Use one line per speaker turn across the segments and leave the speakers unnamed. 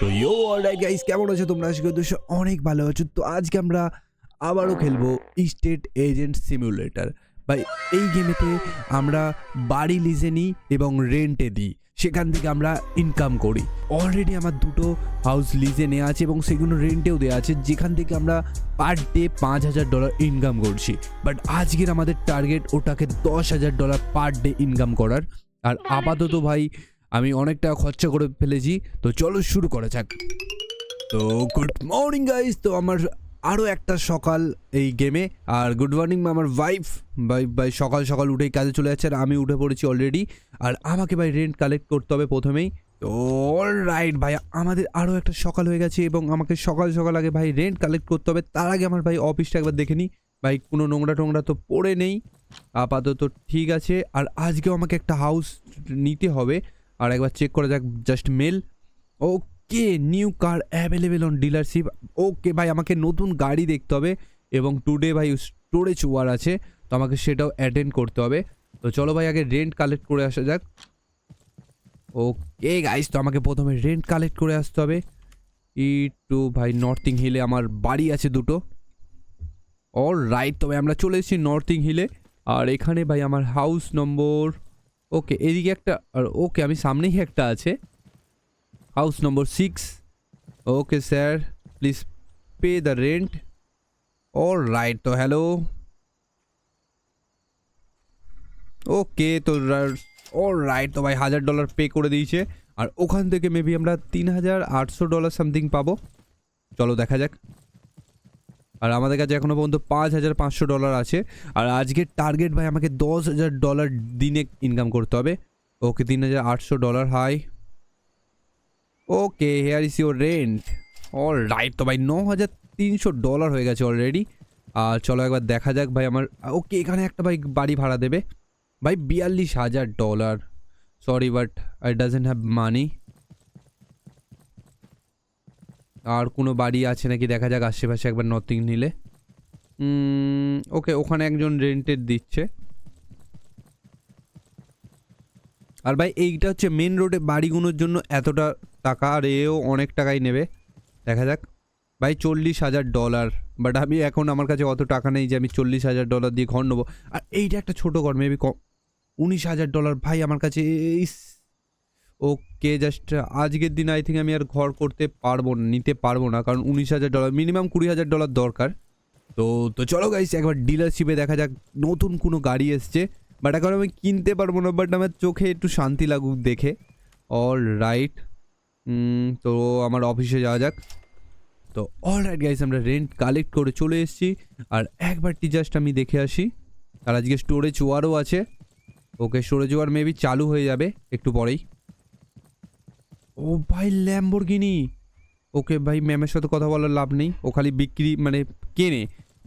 তো ইয়ো alright guys কেমন আছো তোমরা? আজকে দোষ অনেক ভালো আছো। তো আজকে আমরা আবারও খেলব স্টেট এজেন্ট সিমুলেটর ভাই এই গেমেতে আমরা বাড়ি লিজে নিই এবং রেন্টে দিই। সেখান থেকে আমরা ইনকাম করি। অলরেডি আমার দুটো হাউস লিজে নেওয়া আছে এবং সেগুলো রেন্টেও দেওয়া আছে। যেখান থেকে আমরা পার ডে পাঁচ হাজার ডলার ইনকাম করছি। বাট আজকের আমাদের টার্গেট ওটাকে দশ হাজার ডলার পার ডে ইনকাম করার। আর আপাতত ভাই আমি অনেক টাকা খরচা করে ফেলেছি, তো চলো শুরু করা যাক। তো গুড মর্নিং গাইস তো আমার আরও একটা সকাল এই গেমে আর গুড মর্নিং আমার ওয়াইফ ভাই ভাই, সকাল সকাল উঠেই কাজে চলে যাচ্ছে, আর আমি উঠে পড়েছি অলরেডি আর আমাকে ভাই রেন্ট কালেক্ট করতে হবে প্রথমেই। তো অল রাইট ভাই, আমাদের আরও একটা সকাল হয়ে গেছে, এবং আমাকে সকাল সকাল আগে ভাই রেন্ট কালেক্ট করতে হবে। তার আগে আমার ভাই অফিসটা একবার দেখে নিই ভাই, কোনো নোংরা টোংরা তো পড়ে নেই। আপাতত ঠিক আছে। আর আজকেও আমাকে একটা হাউস নিতে হবে। আর একবার চেক করা যাক just mail okay new car available on dealership okay ভাই, আমাকে নতুন গাড়ি দেখতে হবে এবং টুডে ভাই স্টোরেজ ওয়ার আছে, তো আমাকে সেটাও অ্যাটেন্ড করতে হবে। তো চলো ভাই, আগে রেন্ট কালেক্ট করে আসা যাক। ওকে গাইস তো আমাকে প্রথমে রেন্ট কালেক্ট করে আসতে হবে। ই টু ভাই নর্থিং হিলে আমার বাড়ি আছে দুটো। অল রাইট তবে আমরা চলে এসেছি নর্থিং হিলে আর এখানে ভাই, আমার হাউস নম্বর ওকে, এদিকে একটা, আর ওকে, আমি সামনেই একটা আছে। House number six okay sir please pay the rent all right তো হ্যালো ওকে তো অল রাইট তো ভাই, হাজার ডলার পে করে দিয়েছে। আর ওখান থেকে মেবি আমরা তিন হাজার আটশো ডলার সামথিং পাবো। চলো, দেখা যাক। আর আমাদের কাছে এখনও পর্যন্ত পাঁচ হাজার পাঁচশো ডলার আছে। আর আজকের টার্গেট ভাই আমাকে দশ হাজার ডলার দিনে ইনকাম করতে হবে। ওকে তিন হাজার আটশো dollar hi okay here is your rent all right তো ভাই ন হাজার তিনশো ডলার হয়ে গেছে অলরেডি আর চলো একবার দেখা যাক ভাই আমার, ওকে, এখানে একটা ভাই বাড়ি ভাড়া দেবে। ভাই বিয়াল্লিশ হাজার dollar sorry but I doesn't have money আর কোনো বাড়ি আছে নাকি? দেখা যাক, আশেপাশে একবার নর্থিং নিলে। ওকে, ওখানে একজন রেন্টেড দিচ্ছে। আর ভাই, এইটা হচ্ছে মেন রোডে বাড়িগুলোর জন্য এতটা টাকা, আর এও অনেক টাকাই নেবে। দেখা যাক। ভাই, চল্লিশ হাজার ডলার বাট আমি এখন আমার কাছে অত টাকা নেই যে আমি চল্লিশ হাজার ডলার দিয়ে ঘর নেব। আর এইটা একটা ছোটো ঘর মেবি কম উনিশ হাজার ডলার ভাই, আমার কাছে ইস ওকে জাস্ট আজকের দিন আই থিঙ্ক আমি আর ঘর করতে পারব না, নিতে পারব না। কারণ উনিশ হাজার ডলার মিনিমাম কুড়ি হাজার ডলার দরকার। তো তো চলো গাইস একবার ডিলারশিপে দেখা যাক, নতুন কোনো গাড়ি এসছে। বাট এখন আমি কিনতে পারব না বাট আমার চোখে একটু শান্তি লাগুক দেখে। অল রাইট তো আমার অফিসে যাওয়া যাক। তো অল রাইট গাইস আমরা রেন্ট কালেক্ট করে চলে এসেছি। আর একবারটি জাস্ট আমি দেখে আসি। আর আজকে স্টোরেজ ওয়ারও আছে। ওকে স্টোরেজ ওয়ার মেবি চালু হয়ে যাবে, একটু পরেই। ও ভাই ল্যাম্বরগিনি ওকে ভাই ম্যামের সাথে কথা বলার লাভ নেই। ও খালি বিক্রি মানে কেনে।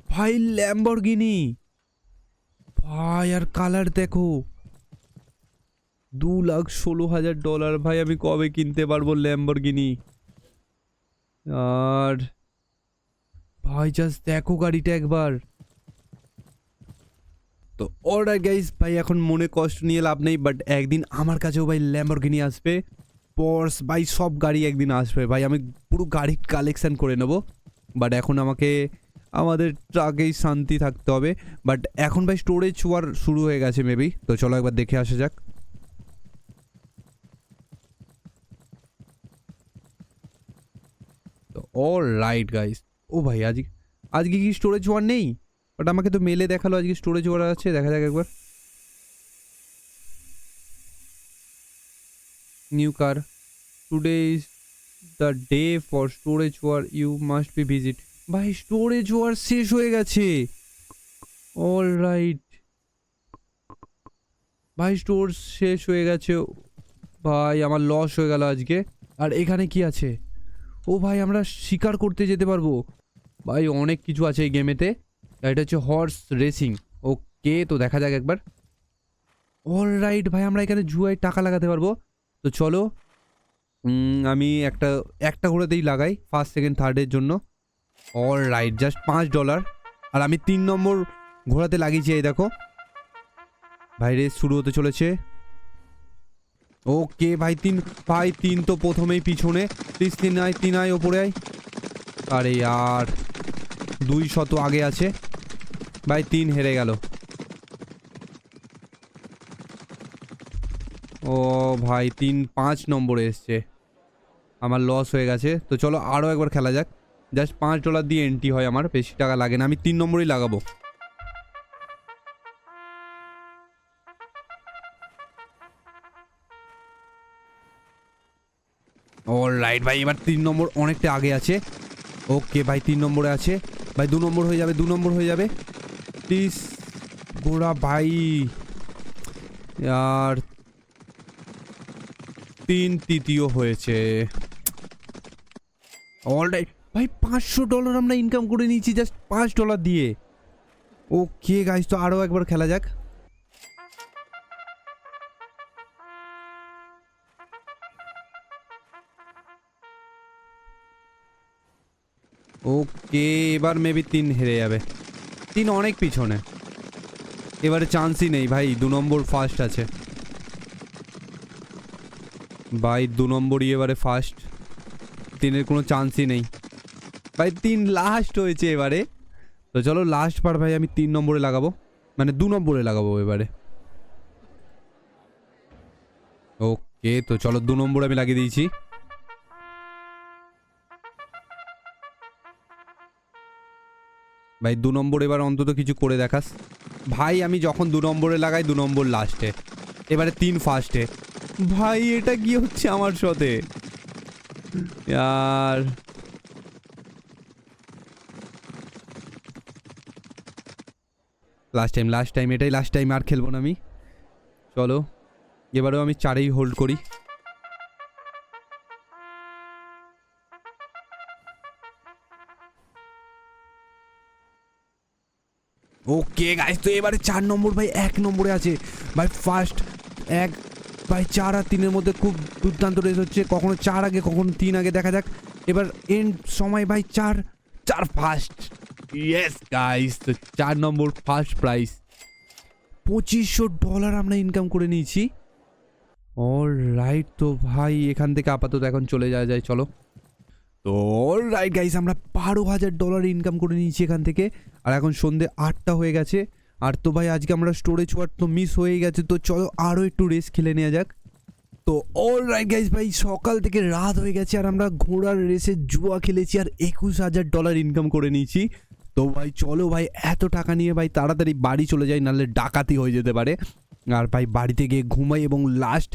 ভাই ল্যাম্বরগিনি ভাই আর কালার দেখো। দু লাখ ষোলো হাজার ডলার ভাই, আমি কবে কিনতে পারব ল্যাম্বরগিনি আর ভাই জাস্ট দেখো গাড়িটা একবার। তো অর্ডার গাইস ভাই এখন মনে কষ্ট নিয়ে লাভ নেই বাট একদিন আমার কাছেও ভাই ল্যাম্বরগিনি আসবে। পর্স ভাই, সব গাড়ি একদিন আসবে। ভাই, আমি পুরো গাড়ি কালেকশান করে নেব। বাট এখন আমাকে, আমাদের ট্রাকেই শান্তি থাকতে হবে। বাট এখন ভাই স্টোরেজ ওয়ার শুরু হয়ে গেছে মেবি তো চলো একবার দেখে আসা যাক। অল রাইট গাইস ও ভাই, আজকে আজকে কি স্টোরেজ ওয়ার নেই? বাট আমাকে তো মেলে দেখাল আজকে স্টোরেজ ওয়ার আছে। দেখা যাক একবার। New car. Today is the day for storage war. You must be visit. ভাই স্টোরেজ ওয়ার শেষ হয়ে গেছে। অল রাইট ভাই স্টোর শেষ হয়ে গেছে। ভাই, আমার লস হয়ে গেল আজকে। আর এখানে কি আছে? ও ভাই, আমরা শিকার করতে যেতে পারব। ভাই, অনেক কিছু আছে এই গেমেতে এটা হচ্ছে হর্স রেসিং ওকে তো দেখা যাক একবার। অল রাইট ভাই, আমরা এখানে জুয়ায় টাকা লাগাতে পারব। তো চলো আমি একটা একটা ঘোড়াতেই লাগাই ফার্স্ট সেকেন্ড থার্ডের জন্য। অল রাইট জাস্ট পাঁচ ডলার আর আমি তিন নম্বর ঘোড়াতে লাগিয়েছি, এই দেখো। ভাই রেস শুরু হতে চলেছে। ওকে ভাই, তিন ভাই, তিন তো প্রথমেই পিছনে। প্লিজ তিন আয় তিন আয়, ওপরে আয়। আরে, আর দুই শত আগে আছে। ভাই, তিন হেরে গেল। ও ভাই তিন পাঁচ নম্বরে এসছে। আমার লস হয়ে গেছে। তো চলো আরও একবার খেলা যাক। জাস্ট পাঁচ ডলার দিয়ে এন্ট্রি হয় আমার, বেশি টাকা লাগে না। আমি তিন নম্বরেই লাগাবো। অল রাইট ভাই, এবার তিন নম্বর অনেকটা আগে আছে। ওকে ভাই, তিন নম্বরে আছে। ভাই, দু নম্বর হয়ে যাবে, দু নম্বর হয়ে যাবে। প্লিজ গোড়া ভাই। আর তিন তৃতীয় হয়েছে। ভাই, পাঁচশো ডলার আমরা ইনকাম করে নিয়েছি জাস্ট পাঁচ ডলার দিয়ে। ওকে গাইজ তো আরও একবার খেলা যাক। ওকে এবার মেবি তিন হেরে যাবে। তিন অনেক পিছনে। এবারে চান্সই নেই, ভাই, দু নম্বর ফার্স্ট আছে। ভাই, দু নম্বরই এবারে ফার্স্ট তিনের কোনো চান্সই নেই। ভাই, তিন লাস্ট হয়েছে এবারে। তো চলো লাস্ট বার ভাই, আমি তিন নম্বরে লাগাবো। মানে দু নম্বরে লাগাবো এবারে। ওকে তো চলো দু নম্বরে আমি লাগিয়ে দিয়েছি। ভাই, দু নম্বর এবার অন্তত কিছু করে দেখাস। ভাই, আমি যখন দু নম্বরে লাগাই, দু নম্বর লাস্টে এবারে তিন ফার্স্টে ভাই, এটা কি হচ্ছে আমার সাথে? আর লাস্ট টাইম লাস্ট টাইম এটাই লাস্ট টাইম আর খেলব না আমি। চলো, এবারেও আমি চারেই হোল্ড করি। ওকে গাইস তো এবারে চার নম্বর ভাই, এক নম্বরে আছে। ভাই ফার্স্ট এক ভাই চার আর তিনের মধ্যে খুব দুর্দান্ত রেস হচ্ছে। কখনো চার আগে, কখনো তিন আগে, দেখা যাক। এবার এন্ড সময় ভাই চার চার ফার্স্ট ইয়েস গাইস তো চার নম্বর ফার্স্ট প্রাইস পঁচিশশো ডলার আমরা ইনকাম করে নিয়েছি। অল রাইট তো ভাই, এখান থেকে আপাতত এখন চলে যাওয়া যায়, চলো। তো অল রাইট গাইস আমরা বারো হাজার ডলার ইনকাম করে নিয়েছি এখান থেকে। আর এখন সন্ধে আটটা হয়ে গেছে। আর তো ভাই, আজকে আমরা স্টোরেজ ওয়ার্ড তো মিস হয়ে গেছে, তো চলো আরও একটু রেস খেলে নেওয়া যাক। তো অল রাইট গাইজ ভাই, সকাল থেকে রাত হয়ে গেছে আর আমরা ঘোড়ার রেসে জুয়া খেলেছি আর একুশ হাজার ডলার ইনকাম করে নিয়েছি। তো ভাই, চলো ভাই, এত টাকা নিয়ে ভাই তাড়াতাড়ি বাড়ি চলে যাই, নাহলে ডাকাতি হয়ে যেতে পারে। আর ভাই, বাড়িতে গিয়ে ঘুমাই এবং লাস্ট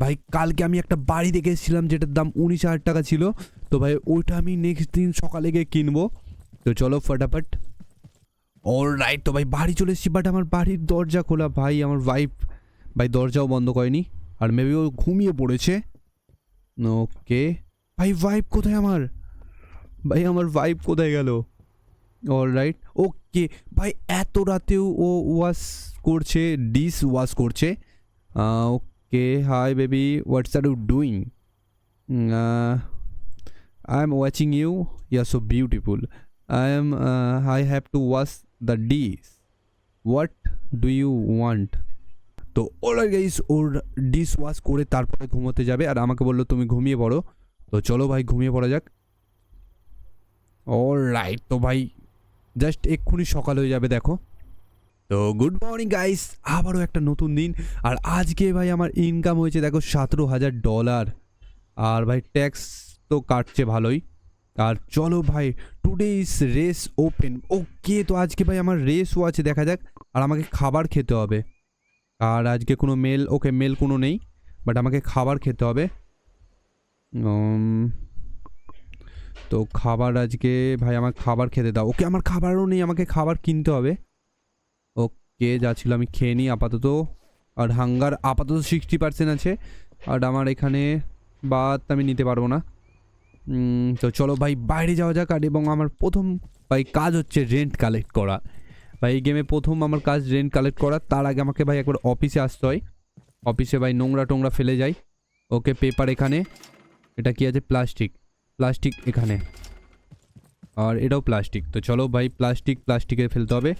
ভাই, কালকে আমি একটা বাড়ি দেখে এসেছিলাম যেটার দাম উনিশ হাজার টাকা ছিল। তো ভাই ওইটা আমি নেক্সট দিন সকালে গিয়ে কিনবো। তো চলো, ফটাফট। অল রাইট তো ভাই বাড়ি চলে এসেছি বাট আমার বাড়ির দরজা খোলা। ভাই আমার ওয়াইফ ভাই দরজাও বন্ধ করেনি। আর মেবি ও ঘুমিয়ে পড়েছে। ওকে ভাই ওয়াইফ কোথায় আমার? ভাই আমার ওয়াইফ কোথায় গেল? অল রাইট ওকে ভাই এত রাতেও ও ওয়াশ করছে ডিস ওয়াশ করছে। Okay hi baby what's are you doing I am watching you you are so beautiful I am uh, have to to the dish. What do you want? তো ওরা guys ওর dish wash করে তারপরে ঘুমোতে যাবে। আর আমাকে বলল, তুমি ঘুমিয়ে পড়ো। তো চলো ভাই, ঘুমিয়ে পড়া যাক। অল রাইট তো ভাই জাস্ট এক্ষুনি সকাল হয়ে যাবে, দেখো। তো গুড মর্নিং গাইস আবারও একটা নতুন দিন। আর আজকে ভাই আমার ইনকাম হয়েছে, দেখো, সতেরো হাজার ডলার আর ভাই ট্যাক্স তো কাটছে ভালোই। আর চলো ভাই today is race open okay তো আজকে ভাই আমার রেসও আছে, দেখা যাক। আর আমাকে খাবার খেতে হবে। আর আজকে কোনো মেল ওকে মেল কোনো নেই বাট আমাকে খাবার খেতে হবে। তো খাবার আজকে ভাই আমার খাবার খেতে দাও। ওকে আমার খাবারও নেই, আমাকে খাবার কিনতে হবে। ওকে যা ছিল আমি খেয়ে নিই আপাতত। আর হাঙ্গার আপাতত সিক্সটি পার্সেন্ট আছে। আর আমার এখানে বাদ আমি নিতে পারব না। তো চলো ভাই, বাইরে যাওয়া যাক। আর এবং আমার প্রথম, ভাই, কাজ হচ্ছে রেন্ট কালেক্ট করা। ভাই, এই গেমে প্রথম আমার কাজ রেন্ট কালেক্ট করা। তার আগে আমাকে, ভাই, একবার অফিসে আসতে হয়। অফিসে ভাই, নোংরা টোংরা ফেলে যাই। ওকে পেপার এখানে। এটা কি আছে? প্লাস্টিক প্লাস্টিক এখানে। আর এটাও প্লাস্টিক তো চলো ভাই প্লাস্টিক প্লাস্টিকে ফেলতে হবে।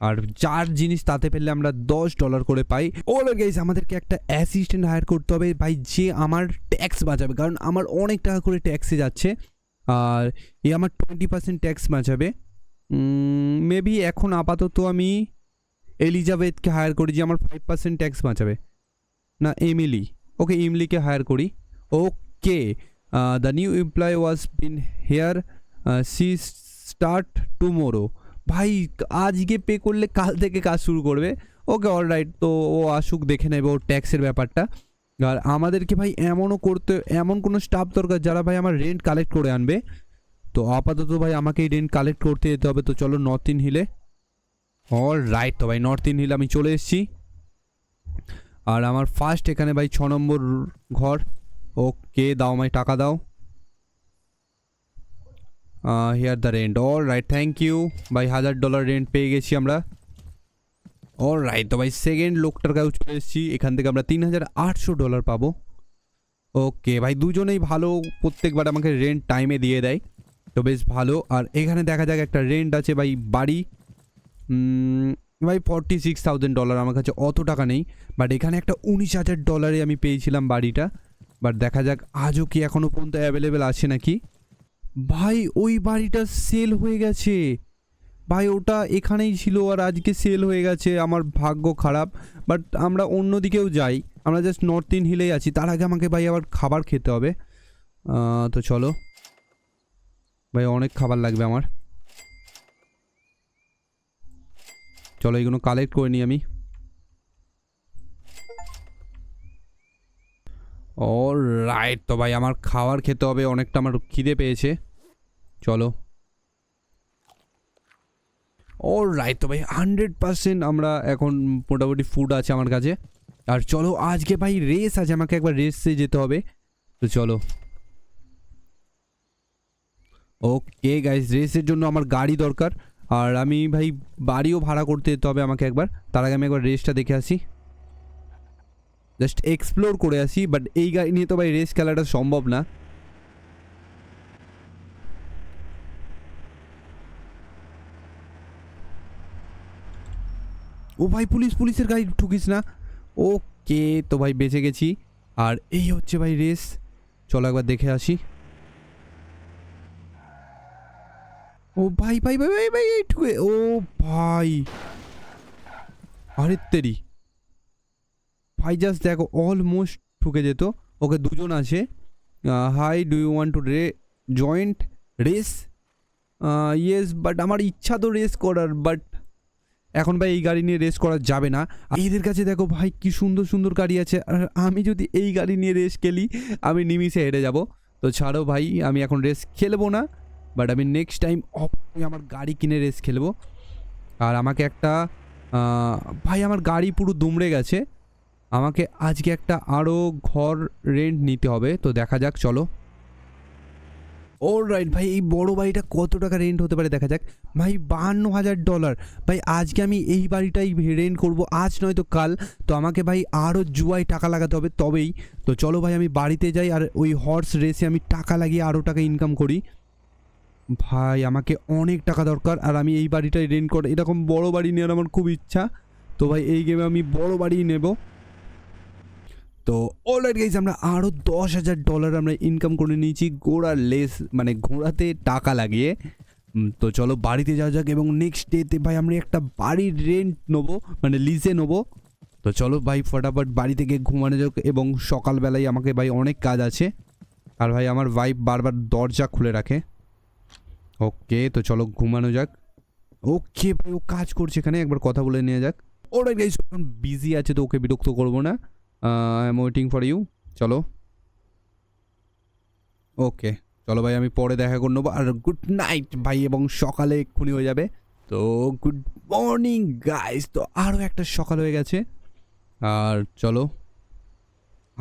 আর চার জিনিস তাতে পেলে আমরা দশ ডলার করে পাই। ওলা গাইজ আমাদেরকে একটা অ্যাসিস্ট্যান্ট হায়ার করতে হবে। ভাই, যে আমার ট্যাক্স বাঁচাবে, কারণ আমার অনেক টাকা করে ট্যাক্সে যাচ্ছে। আর এ আমার টোয়েন্টি পার্সেন্ট ট্যাক্স বাঁচাবে। মেবি এখন আপাতত আমি এলিজাবেথকে হায়ার করি যে আমার ফাইভ পার্সেন্ট ট্যাক্স বাঁচাবে। না এমিলি ওকে ইমলিকে হায়ার করি। Okay the new employ was been here she start tomorrow ভাই আজকে পে করলে কাল থেকে কাজ শুরু করবে। ওকে অল রাইট তো ও আসুক, দেখে নেবে ওর ট্যাক্সের ব্যাপারটা। আর আমাদেরকে ভাই এমনও করতে, এমন কোনো স্টাফ দরকার যারা ভাই আমার রেন্ট কালেক্ট করে আনবে। তো আপাতত ভাই আমাকে এই রেন্ট কালেক্ট করতে যেতে হবে। তো চলো নর্থ ইন হিলে অল রাইট তো ভাই নর্থ ইন হিল আমি চলে এসেছি। আর আমার ফার্স্ট এখানে ভাই ছ নম্বর ঘর। ওকে দাও আমায় টাকা দাও। Here the rent all right thank you ভাই, হাজার ডলার রেন্ট পেয়ে গেছি আমরা। অল রাইট তো ভাই সেকেন্ড লোকটার কাছে চলে এসেছি। এখান থেকে আমরা তিন হাজার আটশো ডলার পাবো। ওকে ভাই, দুজনেই ভালো। প্রত্যেকবার আমাকে রেন্ট টাইমে দিয়ে দেয়। তো বেশ ভালো। আর এখানে দেখা যাক একটা রেন্ট আছে ভাই, বাড়ি। ভাই ফর্টি সিক্স থাউজেন্ড ডলার আমার কাছে অত টাকা নেই। বাট এখানে একটা উনিশ হাজার ডলারে আমি পেয়েছিলাম বাড়িটা। বাট দেখা যাক, আজও কি এখনও পর্যন্ত অ্যাভেলেবেল আছে নাকি? ভাই, ওই বাড়িটা সেল হয়ে গেছে। ভাই, ওটা এখানেই ছিল আর আজকে সেল হয়ে গেছে। আমার ভাগ্য খারাপ বাট আমরা অন্য দিকেও যাই। আমরা জাস্ট নর্থ ইন হিলেই আছি। তার আগে আমাকে ভাই আবার খাবার খেতে হবে। তো চলো। ভাই, অনেক খাবার লাগবে আমার। চলো এইগুলো কালেক্ট করে নিই আমি। অল রাইট তো ভাই, আমার খাওয়ার খেতে হবে, অনেকটা আমার খিদে পেয়েছে। চলো। অল রাইট তো ভাই হান্ড্রেড পার্সেন্ট আমরা এখন মোটামুটি ফুড আছে আমার কাছে। আর চলো, আজকে ভাই রেস আছে, আমাকে একবার রেসে যেতে হবে। তো চলো। ওকে গাইস রেসের জন্য আমার গাড়ি দরকার। আর আমি ভাই বাড়িও ভাড়া করতে যেতে হবে আমাকে একবার। তার আগে আমি একবার রেসটা দেখে আসি। জাস্ট এক্সপ্লোর করে আসি বাট এই গাড়ি নিয়ে তো ভাই রেস খেলাটা সম্ভব না। ও ভাই, পুলিশ, পুলিশের গাড়ি ঠুকিস না? ওকে তো ভাই বেঁচে গেছি। আর এই হচ্ছে ভাই রেস চলো একবার দেখে আসি। ও ভাই ভাই ভাই ভাই ভাই ও ভাই। আরে তেরি। ভাই জাস্ট দেখো অলমোস্ট ঠুকে যেত। ওকে দুজন আছে। Hi do you want to রে জয়েন্ট রেস ইয়েস বাট আমার ইচ্ছা তো রেস করার বাট এখন ভাই এই গাড়ি নিয়ে রেস করা যাবে না। এদের কাছে দেখো ভাই কি সুন্দর সুন্দর গাড়ি আছে। আর আমি যদি এই গাড়ি নিয়ে রেস খেলি, আমি নিমিষে হেরে যাব। তো ছাড়ো ভাই, আমি এখন রেস খেলব না বাট আমি নেক্সট টাইম অবশ্যই আমার গাড়ি কিনে রেস খেলব। আর আমাকে একটা ভাই আমার গাড়ি পুরো দুমড়ে গেছে। আমাকে আজকে একটা আরও ঘর রেন্ট নিতে হবে, তো দেখা যাক, চলো। ওল রাইট ভাই, এই বড় বাড়িটা কত টাকা রেন্ট হতে পারে দেখা যাক। ভাই বাহান্ন হাজার ডলার ভাই, আজকে আমি এই বাড়িটাই রেন্ট করব, আজ নয়তো কাল। তো আমাকে ভাই আরও জুয়ায় টাকা লাগাতে হবে তবেই। তো চলো ভাই, আমি বাড়িতে যাই আর ওই হর্স রেসে আমি টাকা লাগিয়ে আরও টাকা ইনকাম করি। ভাই, আমাকে অনেক টাকা দরকার আর আমি এই বাড়িটাই রেন্ট করে, এরকম বড় বাড়ি নেওয়ার আমার খুব ইচ্ছা। তো ভাই, এই গেমে আমি বড় বাড়ি নেব। তো অলরাইট গাইজ আমরা আরও দশ হাজার ডলার আমরা ইনকাম করে নিয়েছি ঘোড়ার লেস মানে ঘোড়াতে টাকা লাগিয়ে। তো চলো বাড়িতে যাওয়া যাক এবং নেক্সট ডেতে ভাই আমরা একটা বাড়ির রেন্ট নেব মানে লিজে নেব। তো চলো ভাই ফটাফট বাড়ি থেকে ঘুমানো যাক এবং সকালবেলায় আমাকে ভাই অনেক কাজ আছে। আর ভাই আমার ওয়াইফ বারবার দরজা খুলে রাখে। ওকে তো চলো ঘুমানো যাক। ওকে ভাই, ও কাজ করছে এখানে, একবার কথা বলে নেওয়া যাক। ওরা গাইজ বিজি আছে তো ওকে বিরক্ত করব না। I am waiting for you চলো। ওকে চলো ভাই, আমি পরে দেখা করে নেব। আর গুড নাইট ভাই, এবং সকালে এক্ষুনি হয়ে যাবে। তো গুড মর্নিং গাইস তো আরও একটা সকাল হয়ে গেছে। আর চলো।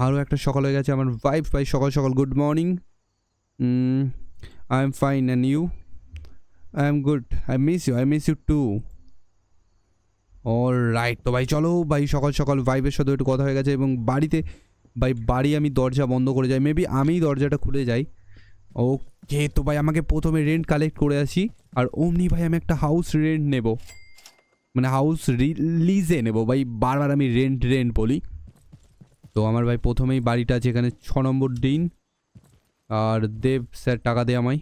আরও একটা সকাল হয়ে গেছে আমার ওয়াইফ ভাই, সকাল সকাল good morning I am fine and you I am good I miss you I miss you too all right তো ভাই চলো, ভাই সকাল সকাল ভাইবের সাথে একটু কথা হয়ে গেছে এবং বাড়িতে, ভাই বাড়ি আমি দরজা বন্ধ করে যাই। মেবি আমিই দরজাটা খুলে যাই। ওকে তো ভাই আমাকে প্রথমে রেন্ট কালেক্ট করে আসি, আর অমনি ভাই আমি একটা হাউস রেন্ট নেব। মানে হাউস লিজে নেব। ভাই বারবার আমি রেন্ট রেন্ট বলি। তো আমার ভাই প্রথমেই বাড়িটা আছে এখানে ছ নম্বর দিন। আর দেব স্যার টাকা দে আমায়।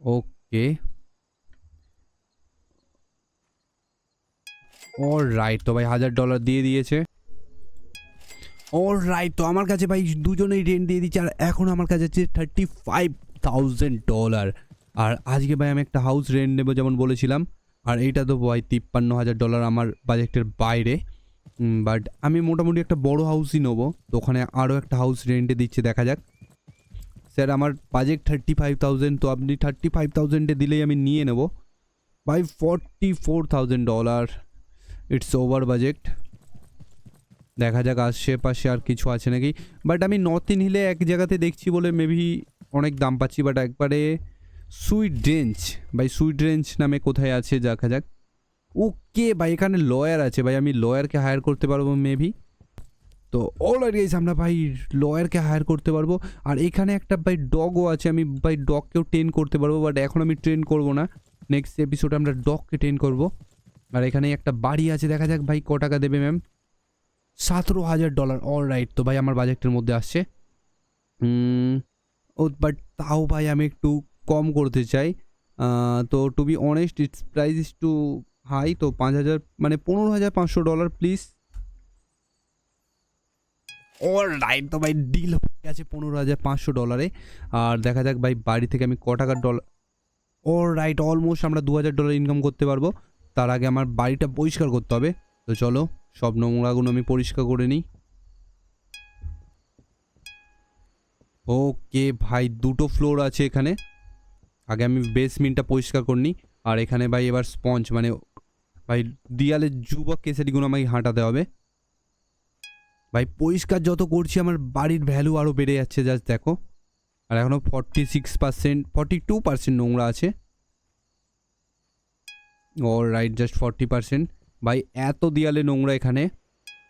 ওকে অল রাইট তো ভাই হাজার ডলার দিয়ে দিয়েছে। অল রাইট তো আমার কাছে ভাই দুজনেই রেন্ট দিয়ে দিচ্ছে, আর এখন আমার কাছে আছে থার্টি ফাইভ থাউজেন্ড ডলার আর আজকে ভাই আমি একটা হাউস রেন্ট নেব যেমন বলেছিলাম, আর এইটা তো ভাই তিপ্পান্ন হাজার ডলার আমার বাজেটের বাইরে। বাট আমি মোটামুটি একটা বড় হাউসই নেব, তো ওখানে আরও একটা হাউস রেন্টে দিচ্ছে, দেখা যাক। স্যার আমার বাজেট থার্টি ফাইভ থাউজেন্ড তো আপনি থার্টি ফাইভ থাউজেন্ডে দিলেই আমি নিয়ে নেব। Buy forty four thousand dollar it's over budget দেখা যাক আশেপাশে আর কিছু আছে নাকি। বাট আমি নর্থ ইন হিলে এক জায়গাতে দেখছি বলে মেবি অনেক দাম পাচ্ছি বাট একবারে সুইট রেঞ্জ ভাই সুইট রেঞ্জ নামে কোথায় আছে, দেখা যাক। ওকে ভাই, এখানে লয়ার আছে, ভাই, আমি লয়ারকে হায়ার করতে পারব মেবি তো অলরেডি গাইস আমরা ভাই লয়ারকে হায়ার করতে পারব। আর এখানে একটা ভাই ডগও আছে, আমি ভাই ডগকেও ট্রেন করতে পারব বাট এখন আমি ট্রেন করব না। নেক্সট এপিসোডে আমরা ডগকে ট্রেন করব। আর এখানে একটা বাড়ি আছে, দেখা যাক ভাই ক টাকা দেবে ম্যাম। সতেরো হাজার ডলার অল রাইট তো ভাই আমার বাজেটের মধ্যে আসছে। ও বাট তাও ভাই আমি একটু কম করতে চাই। তো to be honest it's price is too high তো পাঁচ হাজার মানে পনেরো হাজার পাঁচশো ডলার প্লিজ অল রাইট তো ভাই ডিল হয়ে গেছে পনেরো হাজার পাঁচশো ডলারে। আর দেখা যাক ভাই বাড়ি থেকে আমি ক টাকার ডলার অল রাইট অলমোস্ট আমরা দু হাজার ডলার ইনকাম করতে পারব। তার আগে আমার বাড়িটা পরিষ্কার করতে হবে। তো চলো, সব নোংরাগুলো আমি পরিষ্কার করে নিই। ওকে ভাই, দুটো ফ্লোর আছে এখানে। আগে আমি বেসমেন্টটা পরিষ্কার করে নিই। আর এখানে ভাই এবার স্পঞ্জ মানে ভাই দিয়ালের যুবক কেসারিগুলো আমাকে হাঁটাতে হবে। ভাই পরিষ্কার যত করছি, আমার বাড়ির ভ্যালু আরও বেড়ে যাচ্ছে জাস্ট দেখো। আর এখনও forty six percent forty two percent নোংরা আছে। ওর রাইট জাস্ট ফর্টি পার্সেন্ট ভাই, এত দেয়ালে নোংরা এখানে।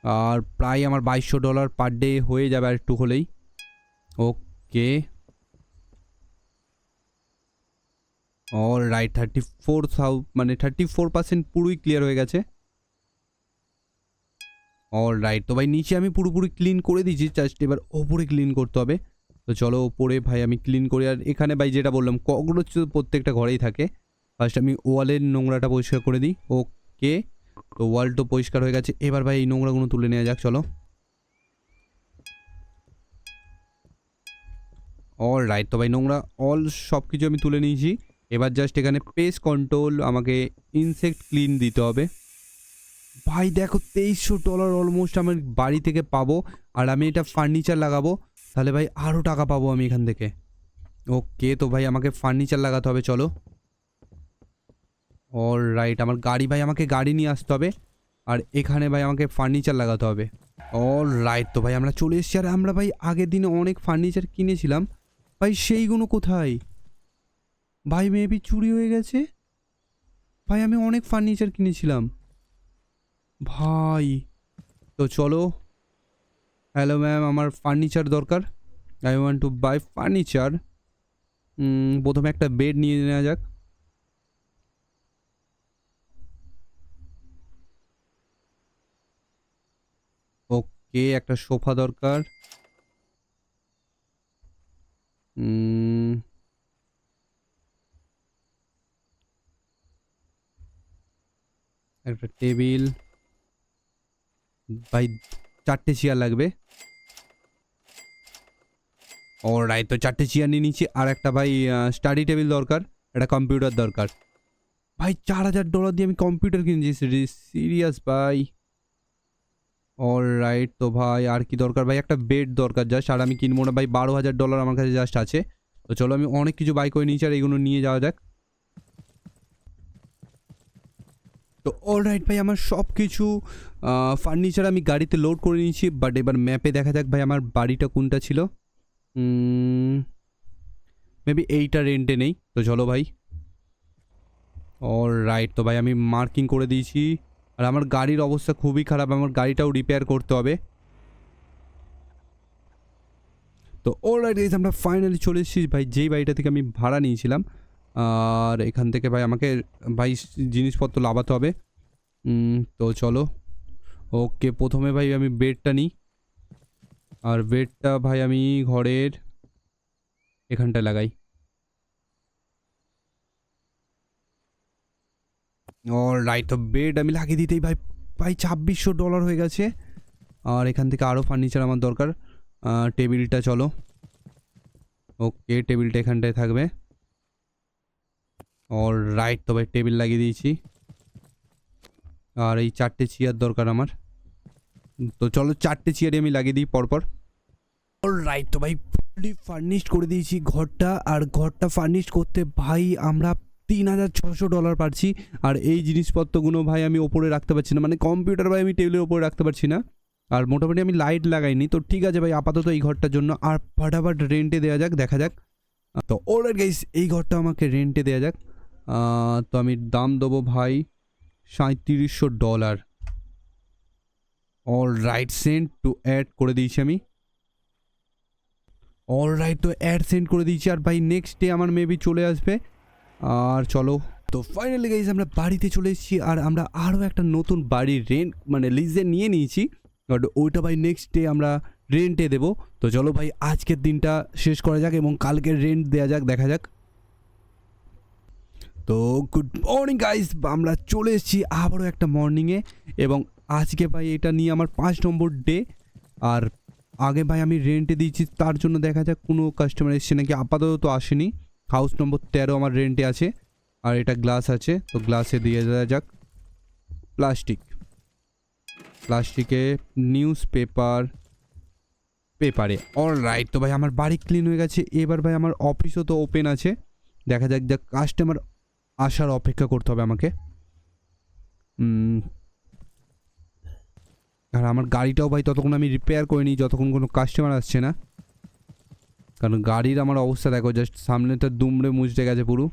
আর প্রায় আমার বাইশশো ডলার পার ডে হয়ে যাবে আর একটু হলেই। Okay all right thirty four থাউ মানে থার্টি ফোর পার্সেন্ট পুরোই ক্লিয়ার হয়ে গেছে। অল রাইট তো ভাই, নিচে আমি পুরোপুরি ক্লিন করে দিয়েছি জাস্ট এবার ওপরে ক্লিন করতে হবে। তো চলো ওপরে ভাই, আমি ক্লিন করি। আর এখানে ভাই, যেটা বললাম, ককরোচ প্রত্যেকটা ঘরেই থাকে। ফার্স্ট আমি ওয়ালের নোংরাটা পরিষ্কার করে দিই। ওকে তো ওয়াল তো পরিষ্কার হয়ে গেছে। এবার ভাই এই নোংরাগুলো তুলে নেওয়া যাক, চলো। অল রাইট তো ভাই নোংরা অল সব কিছু আমি তুলে নিয়েছি। এবার জাস্ট এখানে পেস কন্ট্রোল আমাকে ইনসেক্ট ক্লিন দিতে হবে। ভাই দেখো, তেইশশো ডলার অলমোস্ট আমার বাড়ি থেকে পাবো। আর আমি এটা ফার্নিচার লাগাবো। তাহলে ভাই আরও টাকা পাবো আমি এখান থেকে। ওকে তো ভাই আমাকে ফার্নিচার লাগাতে হবে, চলো। অল রাইট আমার গাড়ি ভাই আমাকে গাড়ি নিয়ে আসতে হবে। আর এখানে ভাই আমাকে ফার্নিচার লাগাতে হবে। অল রাইট তো ভাই আমরা চলে এসেছি। আর আমরা ভাই আগের দিনে অনেক ফার্নিচার কিনেছিলাম। ভাই সেইগুলো কোথায়? ভাই মেবি চুরি হয়ে গেছে। ভাই আমি অনেক ফার্নিচার কিনেছিলাম। ভাই, তো চলো। হ্যালো ম্যাম আমার ফার্নিচার দরকার। I want to buy furniture প্রথমে একটা বেড নিয়ে নেওয়া যাক। ওকে একটা সোফা দরকার? একটা টেবিল, ভাই, চারটে চেয়ার লাগবে। ও রাইট তো চারটে চেয়ার নিয়ে নিচ্ছি, আর একটা ভাই স্টাডি টেবিল দরকার, একটা কম্পিউটার দরকার। ভাই, চার হাজার ডলার দিয়ে আমি কম্পিউটার কিনেছি সিরিয়াস ভাই। অল রাইট তো ভাই, আর কি দরকার? ভাই, একটা বেড দরকার জাস্ট আর আমি কিনবো না। ভাই, বারো হাজার ডলার আমার কাছে জাস্ট আছে। তো চলো, আমি অনেক কিছু বাই করে নিয়েছি, আর এগুলো নিয়ে যাওয়া যাক। তো অল রাইট ভাই, আমার সব কিছু ফার্নিচার আমি গাড়িতে লোড করে নিয়েছি বাট এবার ম্যাপে দেখা যাক, ভাই, আমার বাড়িটা কোনটা ছিল। মেবি এইটা রেন্টে নেই। তো চলো, ভাই। অল রাইট তো ভাই, আমি মার্কিং করে দিয়েছি। আর আমার গাড়ির অবস্থা খুবই খারাপ, আমার গাড়িটাও রিপেয়ার করতে হবে। তো অল রাইট আমরা ফাইনালি চলে এসেছি। ভাই, যেই বাড়িটা থেকে আমি ভাড়া নিয়েছিলাম, আর এখান থেকে ভাই আমাকে, ভাই জিনিসপত্র লাভাতে হবে। তো চলো। ওকে, প্রথমে ভাই আমি বেডটা নিই। আর বেডটা ভাই আমি ঘরের এখানটায় লাগাই। রাইট তো বেড আমি লাগিয়ে দিতেই ভাই ভাই ছাব্বিশশো ডলার হয়ে গেছে। আর এখান থেকে আরও ফার্নিচার আমার দরকার। টেবিলটা চলো। ওকে টেবিলটা এখানটায় থাকবে। অল রাইট তো ভাই টেবিল লাগিয়ে দিয়েছি। আর এই চারটে চেয়ার দরকার আমার। তো চলো চারটে চেয়ারে আমি লাগিয়ে দিই পরপর। অল রাইট তো ভাই ফুললি ফার্নিশড করে দিয়েছি ঘরটা। আর ঘরটা ফার্নিশ করতে ভাই আমরা তিন হাজার ছশো ডলার পাচ্ছি আর এই জিনিসপত্রগুলো ভাই আমি ওপরে রাখতে পারছি না। মানে কম্পিউটার ভাই আমি টেবিলের ওপরে রাখতে পারছি না। আর মোটামুটি আমি লাইট লাগাইনি। তো ঠিক আছে ভাই, আপাতত এই ঘরটার জন্য আর ফাটাফাট রেন্টে দেওয়া যাক, দেখা যাক। তো অলরাইট গাইস এই ঘরটা আমাকে রেন্টে দেওয়া যাক। তো আমি দাম দেবো ভাই সাঁত্রিশশো dollar all right sent to ad করে দিয়েছি আমি। অল রাইট তো অ্যাড সেন্ড করে দিয়েছি। আর ভাই নেক্সট ডে আমার মেবি চলে আসবে। আর চলো। তো ফাইনালি গাইজ আমরা বাড়িতে চলে এসেছি আর আমরা আরও একটা নতুন বাড়ি রেন্ট মানে লিজে নিয়ে নিয়েছি। বাট ওইটা ভাই নেক্সট ডে আমরা রেন্টে দেবো। তো চলো ভাই, আজকের দিনটা শেষ করা যাক এবং কালকের রেন্ট দেওয়া যাক, দেখা যাক। তো গুড মর্নিং গাইজ আমরা চলে এসেছি আবারও একটা মর্নিংয়ে এবং আজকে ভাই এটা নিয়ে আমার পাঁচ নম্বর ডে আর আগে ভাই আমি রেন্টে দিয়েছি, তার জন্য দেখা যাক কোনো কাস্টমার এসছে নাকি, আপাতত আসেনি। হাউস নম্বর তেরো আমার রেন্টে আছে, আর এটা গ্লাস আছে, তো গ্লাসে দিয়ে দেওয়া যাক। প্লাস্টিক প্লাস্টিকে নিউজ পেপার পেপারে অল রাইট তো ভাই আমার বাড়ি ক্লিন হয়ে গেছে। এবার ভাই আমার অফিসও তো ওপেন আছে। দেখা যাক, যা কাস্টমার আসার অপেক্ষা করতে হবে আমাকে। আর আমার গাড়িটাও ভাই ততক্ষণ আমি রিপেয়ার করিনি, যতক্ষণ কোনো কাস্টমার আসছে না। কারণ গাড়ির আমার অবস্থা দেখো জাস্ট সামনেটা দুমড়ে মুচড়ে গেছে পুরো।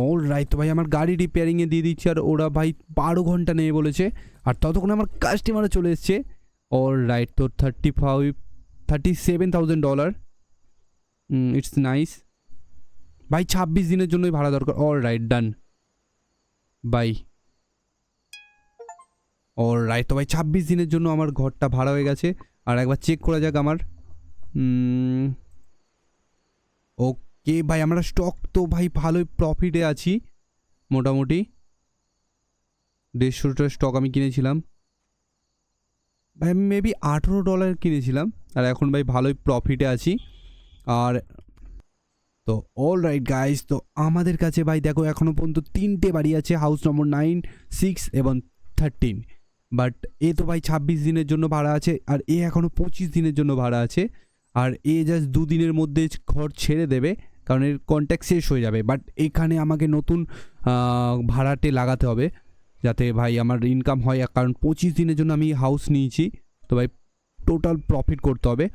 অল রাইট তো ভাই আমার গাড়ি রিপেয়ারিংয়ে দিয়ে দিচ্ছি, আর ওরা ভাই বারো ঘণ্টা নেবে বলেছে, আর ততক্ষণ আমার কাস্টমারও চলে এসছে। অল রাইট তো thirty five thirty seven thousand dollar it's nice ভাই ছাব্বিশ দিনের জন্যই ভাড়া দরকার। All right done bye all right তো ভাই ছাব্বিশ দিনের জন্য আমার ঘরটা ভাড়া হয়ে গেছে। আর একবার চেক করা যাক আমার। ওকে ভাই, আমরা স্টক তো ভাই ভালোই প্রফিটে আছি, মোটামুটি। দেড়শোটা স্টক আমি কিনেছিলাম। ভাই, আমি মেবি আঠেরো ডলার কিনেছিলাম, আর এখন ভাই ভালোই প্রফিটে আছি। আর তো অল রাইট গাইস তো আমাদের কাছে ভাই দেখো এখনও পর্যন্ত তিনটে বাড়ি আছে হাউস নম্বর নাইন সিক্স এবং থার্টিন বাট এ তো ভাই ছাব্বিশ দিনের জন্য ভাড়া আছে, আর এ এখনও পঁচিশ দিনের জন্য ভাড়া আছে। আর এ জাস্ট দুদিনের মধ্যে ঘর ছেড়ে দেবে, কারণ এর কন্ট্যাক্ট শেষ হয়ে যাবে। বাট এখানে আমাকে নতুন ভাড়াটে লাগাতে হবে, যাতে ভাই আমার ইনকাম হয়। কারণ পঁচিশ দিনের জন্য আমি হাউস নিয়েছি, তো ভাই টোটাল প্রফিট করতে হবে।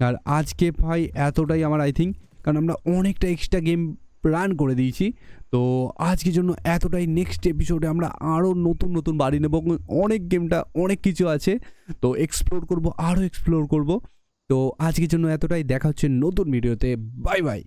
আর আজকে ভাই এতটাই আমার আই থিঙ্ক কারণ আমরা অনেকটা এক্সট্রা গেম রান করে দিয়েছি। তো আজকের জন্য এতটাই নেক্সট এপিসোডে আমরা আরও নতুন নতুন বাড়ি নেব। অনেক গেমটা অনেক কিছু আছে। তো এক্সপ্লোর করব আরও এক্সপ্লোর করব। তো আজকের জন্য এতটাই। দেখা হচ্ছে নতুন ভিডিওতে। Bye bye.